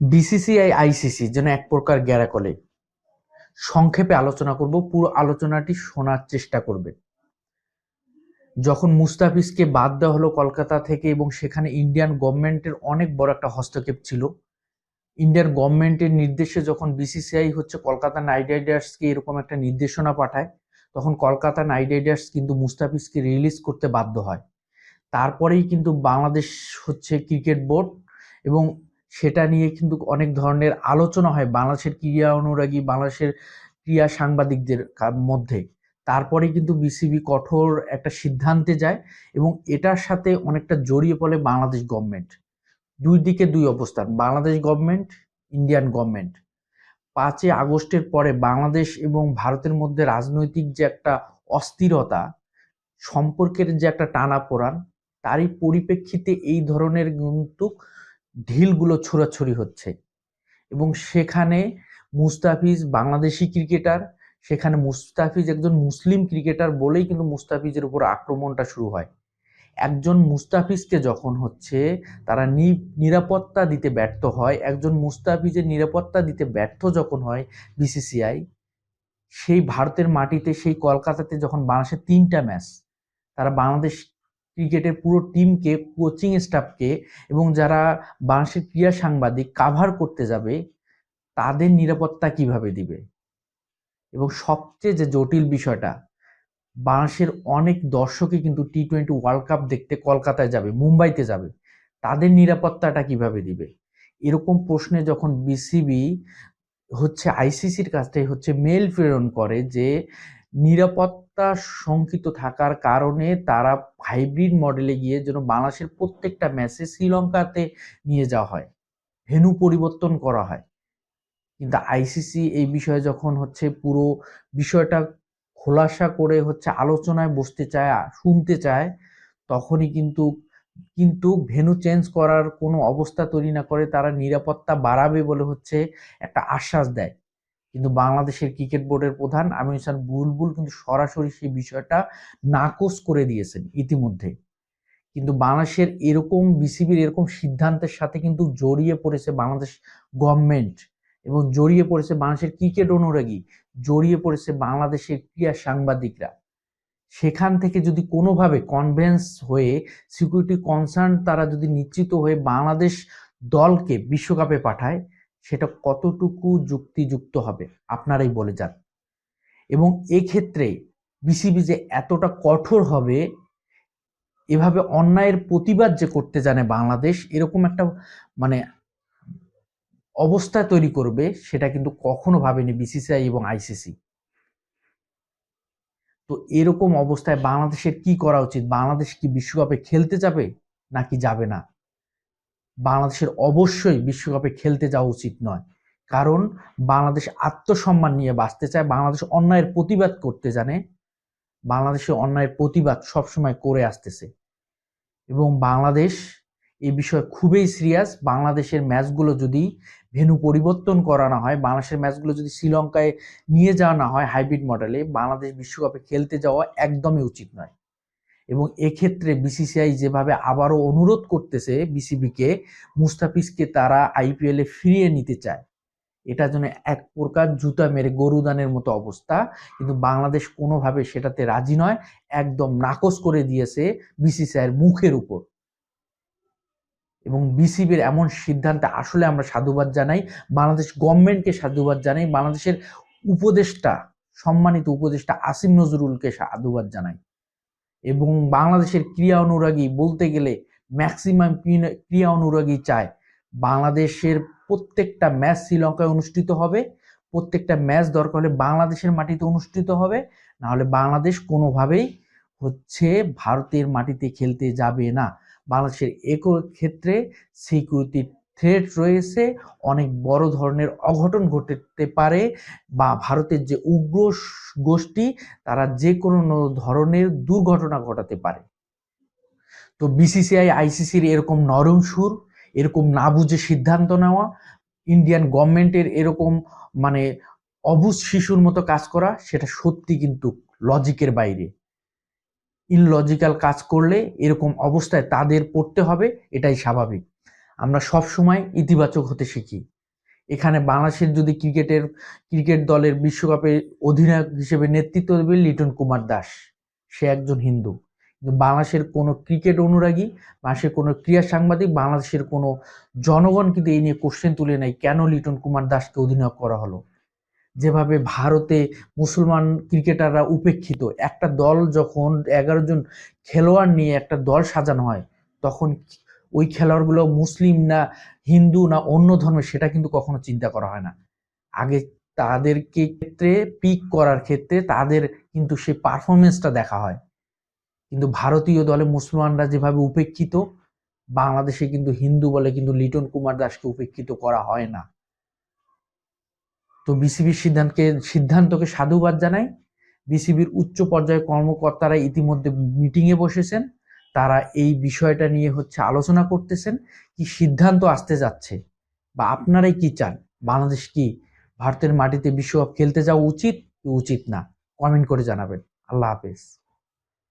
BCCI ICC যেন এক প্রকার গ্যারাকলে। সংক্ষেপে আলোচনা করব, পুরো আলোচনাটি শোনার চেষ্টা করবে। যখন মুস্তাফিজকে বাদ দেওয়া হলো কলকাতা থেকে এবং সেখানে ইন্ডিয়ান গভর্নমেন্টের অনেক বড় একটা হস্তক্ষেপ ছিল, ইন্ডিয়ান গভর্নমেন্টের নির্দেশে যখন বিসিসিআই হচ্ছে, কলকাতা নাইট রাইডার্সকে এরকম একটা নির্দেশনা পাঠায়, তখন কলকাতা নাইট রাইডার্স কিন্তু মুস্তাফিজকে রিলিজ করতে বাধ্য হয়। তারপরেই কিন্তু বাংলাদেশ হচ্ছে ক্রিকেট বোর্ড এবং সেটা নিয়ে কিন্তু অনেক ধরনের আলোচনা হয় বাংলাদেশের ক্রীড়া অনুরাগী, বাংলাদেশের ক্রীড়া সাংবাদিকদের মধ্যে। তারপরে কিন্তু বিসিবি কঠোর একটা সিদ্ধান্তে যায় এবং এটার সাথে অনেকটা জড়িয়ে পড়ে বাংলাদেশ গভর্নমেন্ট। দুই দিকে দুই অবস্থান, বাংলাদেশ গভর্নমেন্ট, ইন্ডিয়ান গভর্নমেন্ট। পাঁচই আগস্টের পরে বাংলাদেশ এবং ভারতের মধ্যে রাজনৈতিক যে একটা অস্থিরতা, সম্পর্কের যে একটা টানা পোড়ান তারই পরিপ্রেক্ষিতে এই ধরনের কিন্তু ঢিলগুলো ছোড়াছড়ি হচ্ছে। এবং সেখানে মুস্তাফিজ বাংলাদেশি ক্রিকেটার, সেখানে মুস্তাফিজ একজন মুসলিম ক্রিকেটার বলেই কিন্তু মুস্তাফিজের উপর আক্রমণটা শুরু হয়। একজন মুস্তাফিজকে যখন হচ্ছে তারা নিরাপত্তা দিতে ব্যর্থ হয়, একজন মুস্তাফিজের নিরাপত্তা দিতে ব্যর্থ যখন হয় বিসিসিআই, সেই ভারতের মাটিতে, সেই কলকাতাতে যখন বাংলাদেশের তিনটা ম্যাচ, তারা বাংলাদেশ ক্রিকেটের পুরো টিমকে, কোচিং স্টাফকে এবং যারা বাংলাদেশের ক্রীড়া সাংবাদিক কাভার করতে যাবে, তাদের নিরাপত্তা কীভাবে দিবে? এবং সবচেয়ে যে জটিল বিষয়টা, বাংলাদেশের অনেক দর্শকই কিন্তু টি টোয়েন্টি ওয়ার্ল্ড কাপ দেখতে কলকাতায় যাবে, মুম্বাইতে যাবে, তাদের নিরাপত্তাটা কীভাবে দিবে? এরকম প্রশ্নে যখন বিসিবি হচ্ছে আইসিসির কাছ থেকে হচ্ছে মেল প্রেরণ করে যে নিরাপত্তা শঙ্কিত থাকার কারণে তারা হাইব্রিড মডেলে গিয়ে যেন বাংলাদেশের প্রত্যেকটা ম্যাচে শ্রীলঙ্কাতে নিয়ে যাওয়া হয় ভেনু পরিবর্তন করা হয়। কিন্তু আইসিসি এই বিষয়ে যখন হচ্ছে পুরো বিষয়টা খোলাসা করে হচ্ছে আলোচনায় বসতে চায়, শুনতে চায়, তখনই কিন্তু কিন্তু ভেনু চেঞ্জ করার কোনো অবস্থা তৈরি না করে তারা নিরাপত্তা বাড়াবে বলে হচ্ছে একটা আশ্বাস দেয়। কিন্তু বাংলাদেশের ক্রিকেট বোর্ডের প্রধান আমির হাসান বুলবুল কিন্তু সরাসরি সেই বিষয়টা নাকচ করে দিয়েছেন ইতিমধ্যে। কিন্তু বাংলাদেশের এরকম বিসিবির এরকম সিদ্ধান্তের সাথে কিন্তু জড়িয়ে পড়েছে বাংলাদেশ গভর্নমেন্ট এবং জড়িয়ে পড়েছে বাংলাদেশের ক্রিকেট অনুরাগী, জড়িয়ে পড়েছে বাংলাদেশের ক্রীড়া সাংবাদিকরা। সেখান থেকে যদি কোনোভাবে কনভেন্স হয়ে সিকিউরিটি কনসার্ন তারা যদি নিশ্চিত হয়ে বাংলাদেশ দলকে বিশ্বকাপে পাঠায় সেটা কতটুকু যুক্তিযুক্ত হবে? আপনারাই বলে যান। এবং এক্ষেত্রে বিসিবি যে এতটা কঠোর হবে, এভাবে অন্যায়ের প্রতিবাদ যে করতে জানে বাংলাদেশ, এরকম একটা মানে অবস্থা তৈরি করবে, সেটা কিন্তু কখনো ভাবেনি বিসিসিআই এবং আইসিসি তো এরকম অবস্থায় বাংলাদেশের কি করা উচিত? বাংলাদেশ কি বিশ্বকাপে খেলতে যাবে নাকি যাবে না? বাংলাদেশের অবশ্যই বিশ্বকাপে খেলতে যাওয়া উচিত নয়। কারণ বাংলাদেশ আত্মসম্মান নিয়ে বাঁচতে চায়, বাংলাদেশ অন্যায়ের প্রতিবাদ করতে জানে, বাংলাদেশের অন্যায়ের প্রতিবাদ সবসময় করে আসতেছে। এবং বাংলাদেশ এই বিষয়ে খুবই সিরিয়াস, বাংলাদেশের ম্যাচগুলো যদি ভেনু পরিবর্তন করা না হয়, বাংলাদেশের ম্যাচগুলো যদি শ্রীলঙ্কায় নিয়ে যাওয়া না হয় হাইব্রিড মডেলে, বাংলাদেশ বিশ্বকাপে খেলতে যাওয়া একদমই উচিত নয়। এবং এক্ষেত্রে বিসিসিআই যেভাবে আবারও অনুরোধ করতেছে বিসিবিকে মুস্তাফিজকে তারা আইপিএলে ফিরিয়ে নিতে চায়। এটা যেন এক প্রকার জুতা মেরে গরুদানের মতো অবস্থা। কিন্তু বাংলাদেশ কোনোভাবে সেটাতে রাজি নয়, একদম নাকচ করে দিয়েছে বিসিসিআইয়ের মুখের উপর। এবং বিসিবির এমন সিদ্ধান্তে আসলে আমরা সাধুবাদ জানাই, বাংলাদেশ গভর্নমেন্টকে সাধুবাদ জানাই, বাংলাদেশের উপদেষ্টা, সম্মানিত উপদেষ্টা আসিম নজরুলকে সাধুবাদ জানাই। এবং বাংলাদেশের ক্রিয়া অনুরাগী বলতে গেলে ম্যাক্সিমাম ক্রিয়া অনুরাগী চায়। বাংলাদেশের প্রত্যেকটা ম্যাচ শ্রীলঙ্কায় অনুষ্ঠিত হবে। প্রত্যেকটা ম্যাচ দরকার হলে বাংলাদেশের মাটিতে অনুষ্ঠিত হবে। না হলে বাংলাদেশ কোনোভাবেই হচ্ছে ভারতের মাটিতে খেলতে যাবে না। বাংলাদেশের একো ক্ষেত্রে সিকিউরিটি থ্রেট রয়েছে, অনেক বড় ধরনের অঘটন ঘটতে পারে বা ভারতের যে উগ্র গোষ্ঠী, তারা যে কোনো ধরনের দুর্ঘটনা ঘটাতে পারে। তো বিসিসিআই আইসিসির এরকম নরম সুর, এরকম না বুঝে সিদ্ধান্ত নেওয়া ইন্ডিয়ান গভর্নমেন্টের এরকম মানে অবুজ শিশুর মতো কাজ করা, সেটা সত্যি কিন্তু লজিকের বাইরে। ইনলজিক্যাল কাজ করলে এরকম অবস্থায় তাদের পড়তে হবে, এটাই স্বাভাবিক। আমরা সব সময় ইতিবাচক হতে শিখি। এখানে বাংলাদেশের যদি ক্রিকেটের, ক্রিকেট দলের বিশ্বকাপে অধিনায়ক হিসেবে নেতৃত্ব দেবে লিটন কুমার দাস। সে একজন হিন্দু। কিন্তু বাংলাদেশের কোনো ক্রিকেট অনুরাগী বাংলাদেশের কোনো ক্রীড়া সাংবাদিক, বাংলাদেশের কোনো জনগণ কিন্তু এই নিয়ে কোশ্চেন তুলে নেয়, কেন লিটন কুমার দাসকে অধিনায়ক করা হলো? যেভাবে ভারতে মুসলমান ক্রিকেটাররা উপেক্ষিত, একটা দল যখন এগারো জন খেলোয়াড় নিয়ে একটা দল সাজানো হয়, তখন ওই খেলোয়াড়গুলো মুসলিম না হিন্দু না অন্য ধর্মের সেটা কিন্তু কখনো চিন্তা করা হয় না। আগে তাদেরকে ক্ষেত্রে পিক করার ক্ষেত্রে তাদের কিন্তু সেই পারফরমেন্সটা দেখা হয়। কিন্তু ভারতীয় দলে মুসলমানরা যেভাবে উপেক্ষিত, বাংলাদেশে কিন্তু হিন্দু বলে কিন্তু লিটন কুমার দাসকে উপেক্ষিত করা হয় না। তো বিসিবির সিদ্ধান্তকে সিদ্ধান্তকে সাধুবাদ জানাই। বিসিবির উচ্চ পর্যায়ের কর্মকর্তারা ইতিমধ্যে মিটিংয়ে বসেছেন। তারা এই বিষয়টা নিয়ে হচ্ছে আলোচনা করতেছেন, কি সিদ্ধান্ত আসতে যাচ্ছে বা আপনারাই কি চান? বাংলাদেশ কি ভারতের মাটিতে বিশ্বকাপ খেলতে যাওয়া উচিত? কি উচিত না। কমেন্ট করে জানাবেন। আল্লাহ হাফেজ।